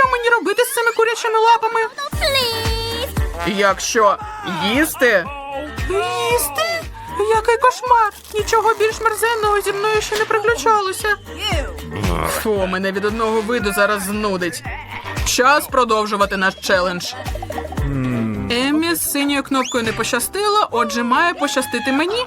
Що мені робити з цими курячими лапами? Якщо їсти, Їсти? Який кошмар! Нічого більш мерзенного зі мною ще не приключалося. фу, мене від одного виду зараз знудить. Час продовжувати наш челендж. Еммі з синьою кнопкою не пощастило, отже, має пощастити мені.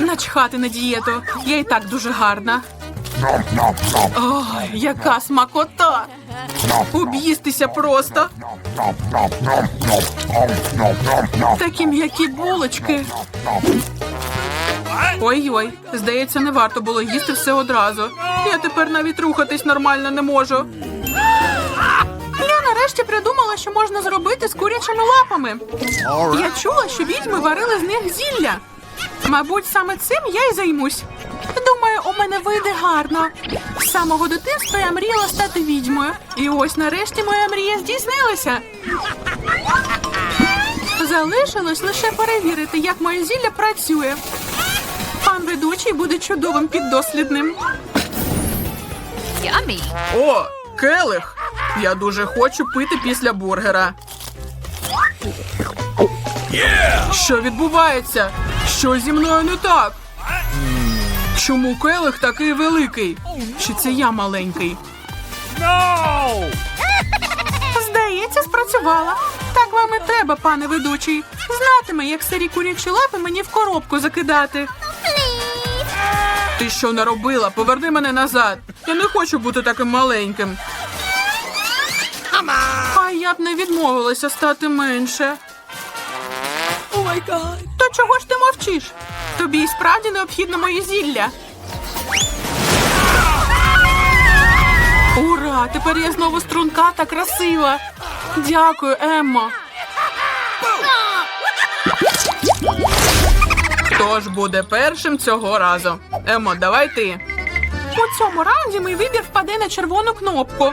Начхати на дієту. Я і так дуже гарна. Ой, яка смакота! Об'їстися просто. Такі м'які булочки. Ой-ой, здається, не варто було їсти все одразу. Я тепер навіть рухатись нормально не можу. Нарешті придумала, що можна зробити з курячими лапами. Я чула, що відьми варили з них зілля. Мабуть, саме цим я й займусь. Думаю, у мене вийде гарно. З самого дитинства я мріяла стати відьмою. І ось нарешті моя мрія здійснилася. Залишилось лише перевірити, як моє зілля працює. Пан ведучий буде чудовим піддослідним. О, келих! Я дуже хочу пити після бургера. Що відбувається? Що зі мною не так? Чому келих такий великий? Чи це я маленький? Здається, спрацювала. Так вам і треба, пане ведучий. Знатиме, як старі курячі лапи мені в коробку закидати. Ти що наробила? Поверни мене назад. Я не хочу бути таким маленьким. А я б не відмовилася стати менше. То чого ж ти мовчиш? Тобі і справді необхідно моє зілля. Ура! Тепер я знову струнка та красива. Дякую, Еммо. Хто ж буде першим цього разу? Емо, давай ти. У цьому раунді мій вибір впаде на червону кнопку.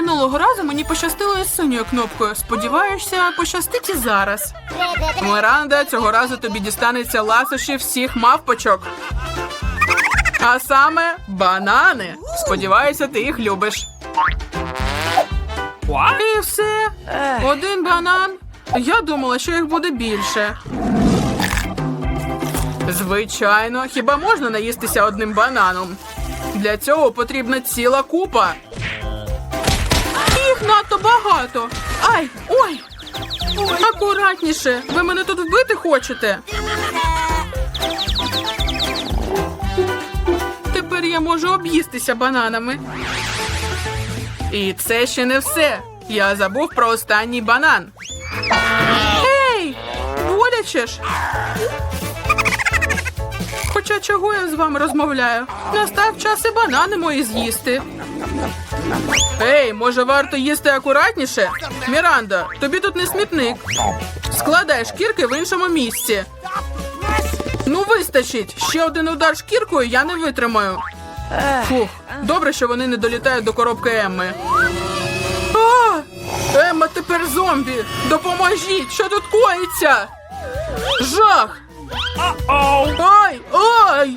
Минулого разу мені пощастило із синьою кнопкою. Сподіваюся, пощастить і зараз. Міранда, цього разу тобі дістанеться ласощі всіх мавпочок. А саме банани. Сподіваюся, ти їх любиш. І все. Один банан. Я думала, що їх буде більше. Звичайно, хіба можна наїстися одним бананом? Для цього потрібна ціла купа. Їх надто багато. Ай, ой! Акуратніше, ви мене тут вбити хочете. Тепер я можу об'їстися бананами. І це ще не все. Я забув про останній банан. Ей! Боляче ж! Хоча чого я з вами розмовляю? Настав час і банани мої з'їсти. Ей, може варто їсти акуратніше? Міранда, тобі тут не смітник. Складай шкірки в іншому місці. Ну, вистачить. Ще один удар шкіркою я не витримаю. Фух, добре, що вони не долітають до коробки Емми. А! Емма тепер зомбі! Допоможіть! Що тут коїться? Жах! Ай! Ой,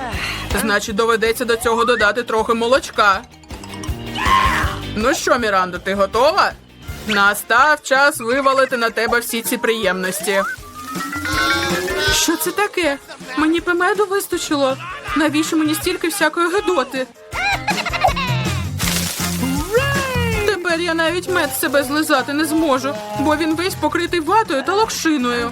Значить, доведеться до цього додати трохи молочка. Ну що, Міранда, ти готова? Настав час вивалити на тебе всі ці приємності. Що це таке? Мені б меду вистачило. Навіщо мені стільки всякої гидоти? Тепер я навіть мед себе злизати не зможу, бо він весь покритий ватою та локшиною.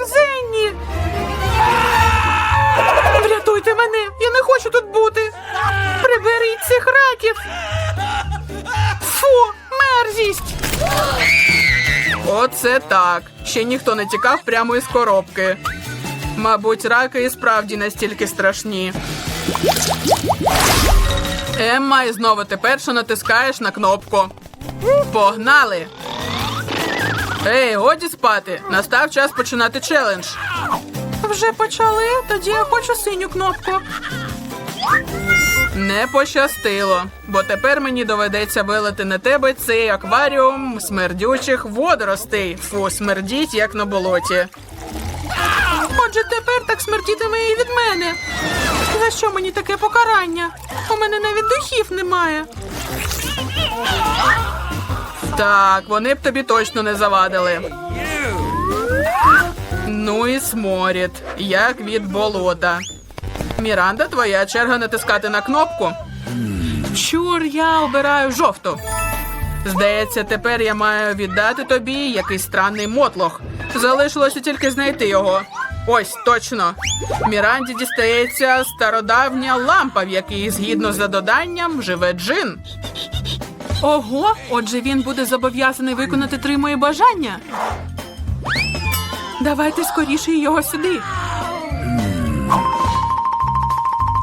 Мерзенні. Врятуйте мене! Я не хочу тут бути. Приберіть цих раків. Фу, мерзість! Оце так. Ще ніхто не тікав прямо із коробки. Мабуть, раки і справді настільки страшні. Емма, і знову ти перша натискаєш на кнопку. Погнали! Ей, годі спати! Настав час починати челендж. Вже почали? Тоді я хочу синю кнопку. Не пощастило, бо тепер мені доведеться вилити на тебе цей акваріум смердючих водоростей. Фу, смердіть, як на болоті. Отже, тепер так смертітиме і від мене. За що мені таке покарання? У мене навіть духів немає. Так, вони б тобі точно не завадили. Ну і сморід, як від болота. Міранда, твоя черга натискати на кнопку. Чур, я обираю жовту. Здається, тепер я маю віддати тобі якийсь странний мотлох. Залишилося тільки знайти його. Ось точно. Міранді дістається стародавня лампа, в якій, згідно за доданням, живе джин. Ого, отже, він буде зобов'язаний виконати три мої бажання. Давайте скоріше його сюди.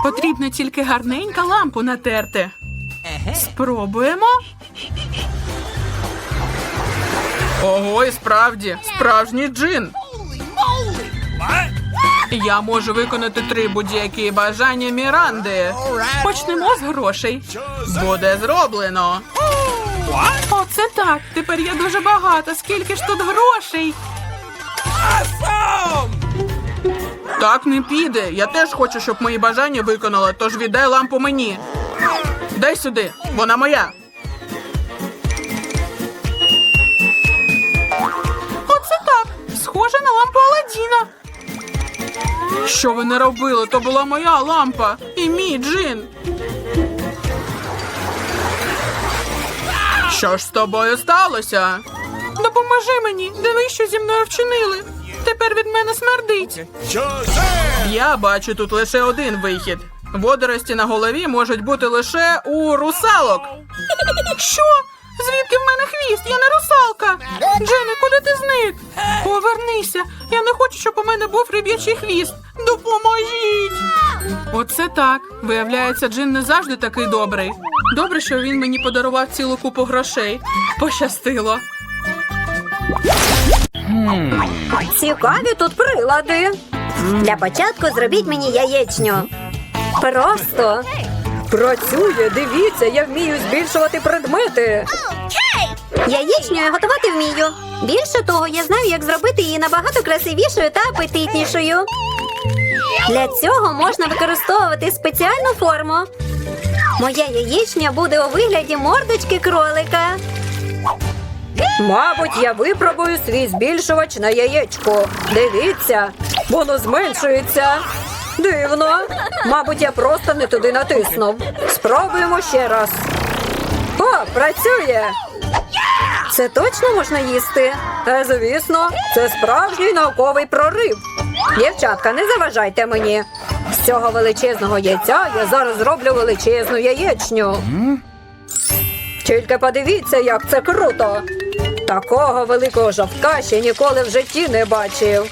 Потрібно тільки гарненька лампу натерти. Спробуємо. Ого, і справді, справжній джин. Я можу виконати три будь-які бажання Міранди. Почнемо з грошей. Буде зроблено. Оце так. Тепер я дуже багата. Скільки ж тут грошей? Так не піде. Я теж хочу, щоб мої бажання виконали, тож віддай лампу мені. Дай сюди, вона моя. Оце так. Схоже на лампу Аладдіна. Що ви не робили? То була моя лампа і мій джин. Що ж з тобою сталося? Допоможи мені. Диви, що зі мною вчинили. Тепер від мене смердить. Я бачу тут лише один вихід. Водорості на голові можуть бути лише у русалок. Що? Звідки в мене хвіст? Я не русалка. Джене, куди ти зник? Повернися. Я не хочу, щоб у мене був риб'ячий хвіст. Допоможіть. Оце так. Виявляється, Джин не завжди такий добрий. Добре, що він мені подарував цілу купу грошей. Пощастило. Цікаві тут прилади. Для початку зробіть мені яєчню. Просто. Працює, дивіться, я вмію збільшувати предмети. Яєчню я готувати вмію. Більше того, я знаю, як зробити її набагато красивішою та апетитнішою. Для цього можна використовувати спеціальну форму. Моя яєчня буде у вигляді мордочки кролика. Мабуть, я випробую свій збільшувач на яєчко. Дивіться, воно зменшується. Дивно. Мабуть, я просто не туди натиснув. Спробуємо ще раз. О, працює. Це точно можна їсти? Та звісно, це справжній науковий прорив. Дівчатка, не заважайте мені. З цього величезного яйця я зараз зроблю величезну яєчню. Тільки подивіться, як це круто. Такого великого жовтка ще ніколи в житті не бачив.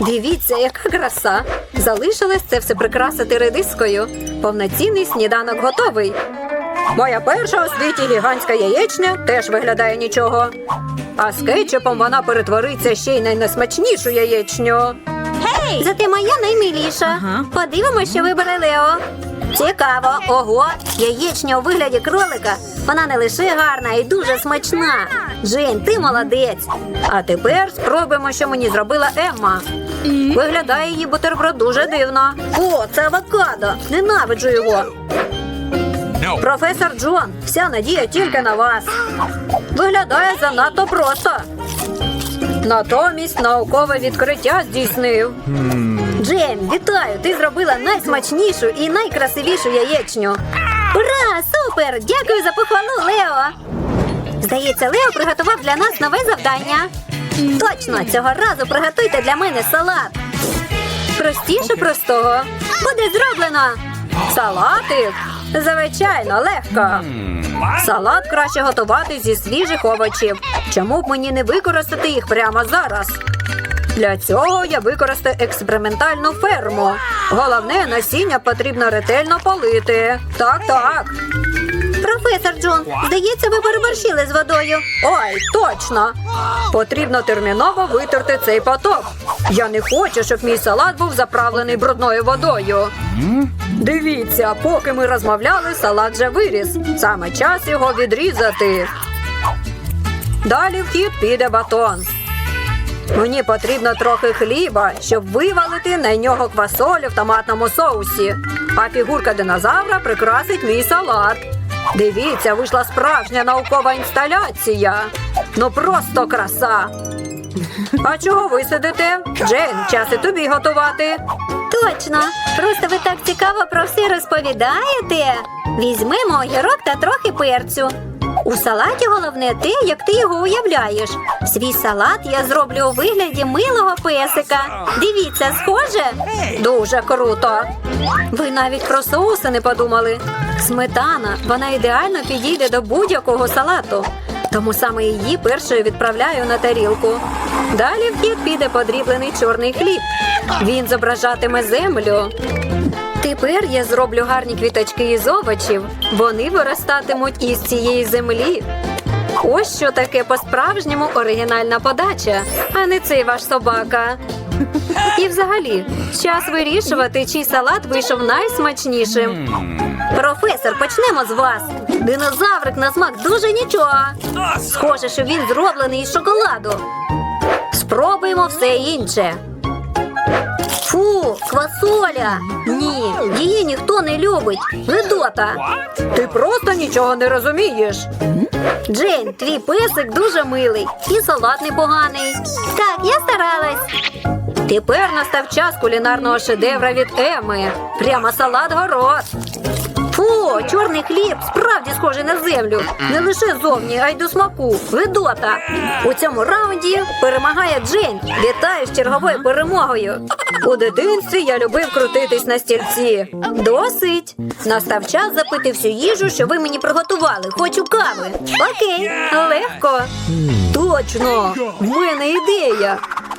Дивіться, яка краса! Залишилось це все прикрасити редискою. Повноцінний сніданок готовий. Моя перша у світі гігантська яєчня теж виглядає нічого. А з кетчупом вона перетвориться ще й на найсмачнішу яєчню. Гей! Зате моя наймиліша. Подивимося, що вибере Лео. Цікаво, ого, яєчня у вигляді кролика. Вона не лише гарна і дуже смачна. Жень, ти молодець. А тепер спробуємо, що мені зробила Емма. Виглядає її бутерброд дуже дивно. О, це авокадо. Ненавиджу його. Професор Джон, вся надія тільки на вас. Виглядає занадто просто. Натомість наукове відкриття здійснив. Джейн, вітаю! Ти зробила найсмачнішу і найкрасивішу яєчню. Ура! Супер! Дякую за похвалу, Лео! Здається, Лео приготував для нас нове завдання. Точно, цього разу приготуйте для мене салат. Простіше простого. Буде зроблено. Салатик? Звичайно, легко. Салат краще готувати зі свіжих овочів. Чому б мені не використати їх прямо зараз? Для цього я використаю експериментальну ферму. Головне, насіння потрібно ретельно полити. Так, так. Професор Джон, здається, ви переборщили з водою. Ой, точно. Потрібно терміново витерти цей поток. Я не хочу, щоб мій салат був заправлений брудною водою. Дивіться, поки ми розмовляли, салат вже виріс. Саме час його відрізати. Далі в хід піде батон. Мені потрібно трохи хліба, щоб вивалити на нього квасолю в томатному соусі. А фігурка динозавра прикрасить мій салат. Дивіться, вийшла справжня наукова інсталяція. Ну просто краса. А чого ви сидите? Джейн, час і тобі готувати. Точно. Просто ви так цікаво про все розповідаєте. Візьмемо огірок та трохи перцю. У салаті головне те, як ти його уявляєш. Свій салат я зроблю у вигляді милого песика. Дивіться, схоже? Дуже круто. Ви навіть про соуси не подумали. Сметана, вона ідеально підійде до будь-якого салату. Тому саме її першою відправляю на тарілку. Далі в хід піде подріблений чорний хліб. Він зображатиме землю. Тепер я зроблю гарні квіточки із овочів. Вони виростатимуть із цієї землі. Ось що таке по-справжньому оригінальна подача, а не цей ваш собака. І взагалі, час вирішувати, чий салат вийшов найсмачнішим. Професор, почнемо з вас. Динозаврик на смак дуже нічого. Схоже, що він зроблений із шоколаду. Спробуємо все інше. Фу, квасоля! Ні, її ніхто не любить. Гидота. Ти просто нічого не розумієш. Джейн, твій песик дуже милий і салат непоганий. Так, я старалась. Тепер настав час кулінарного шедевра від Еми. Прямо салат город. Фу, чорний хліб справді схожий на землю. Не лише зовні, а й до смаку. Видота. У цьому раунді перемагає Джейн. Вітаю з черговою перемогою. У дитинстві я любив крутитись на стільці. Досить. Настав час запити всю їжу, що ви мені приготували. Хочу кави. Окей, легко. Точно, в мене ідея.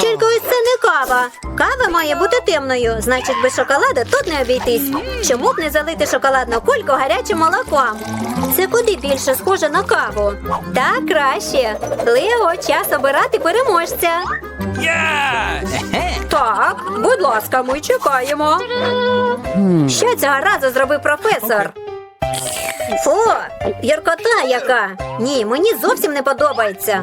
Тільки ось це не кава. Кава має бути темною, значить без шоколаду тут не обійтись. Чому б не залити шоколадну кульку гарячим молоком? Це куди більше схоже на каву. Так краще. Лео, час обирати переможця. Так, будь ласка, ми чекаємо. Що цього разу зробив професор? Фу, гіркота яка. Ні, мені зовсім не подобається.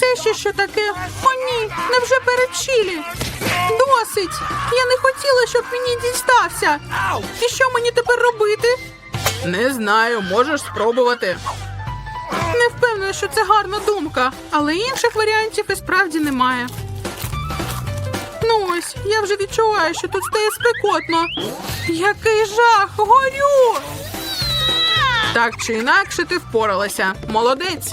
Це ще що таке? О, ні, невже перед чилі? Досить! Я не хотіла, щоб мені дістався. І що мені тепер робити? Не знаю, можеш спробувати. Не впевнена, що це гарна думка, але інших варіантів і справді немає. Ну ось, я вже відчуваю, що тут стає спекотно. Який жах! Горю! Так чи інакше ти впоралася. Молодець.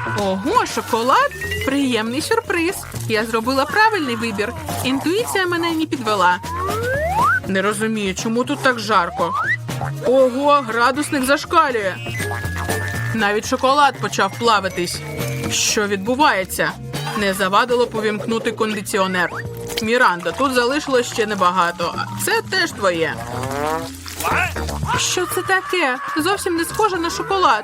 Ого, шоколад? Приємний сюрприз. Я зробила правильний вибір. Інтуїція мене не підвела. Не розумію, чому тут так жарко. Ого, градусник зашкалює. Навіть шоколад почав плавитись. Що відбувається? Не завадило повімкнути кондиціонер. Міранда, тут залишилось ще небагато. Це теж твоє. Що це таке? Зовсім не схоже на шоколад.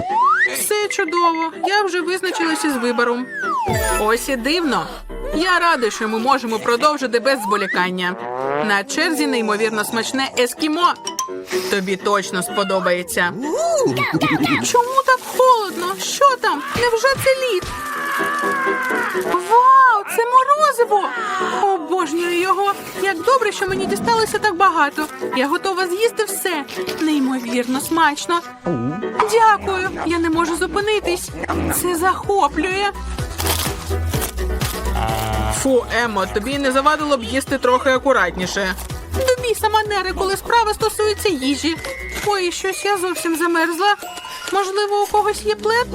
Все чудово. Я вже визначилася з вибором. Ось і дивно. Я радий, що ми можемо продовжити без зволікання. На черзі неймовірно смачне ескімо. Тобі точно сподобається. Чому так холодно? Що там? Невже це лід? Вау, це морозиво! Обожнюю його. Як добре, що мені дісталося так багато. Я готова з'їсти все. Неймовірно смачно. Дякую. Я не можу зупинитись. Це захоплює. Фу, Емо, тобі не завадило б їсти трохи акуратніше. До біса манери, коли справа стосується їжі. Ой, щось я зовсім замерзла. Можливо, у когось є плед?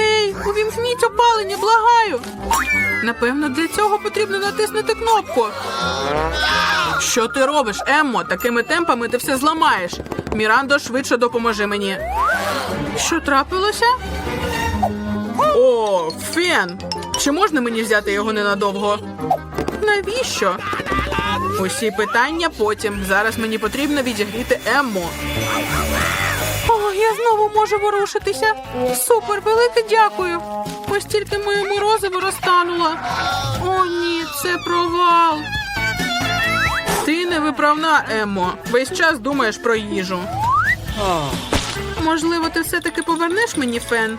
Ей, увімкніть опалення, благаю. Напевно, для цього потрібно натиснути кнопку. Що ти робиш, Еммо? Такими темпами ти все зламаєш. Мірандо, швидше допоможи мені. Що трапилося? О, фен! Чи можна мені взяти його ненадовго? Навіщо? Усі питання потім. Зараз мені потрібно відігріти Емму. О, я знову можу ворушитися. Супер, велике дякую. Ось тільки моє морозиво розтануло. О, ні, це провал. Ти невиправна, Еммо. Весь час думаєш про їжу. Можливо, ти все-таки повернеш мені фен?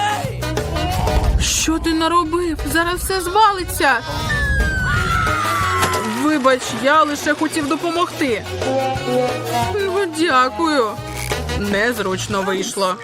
Що ти наробив? Зараз все звалиться. Вибач, я лише хотів допомогти. Дякую. Незручно вийшло.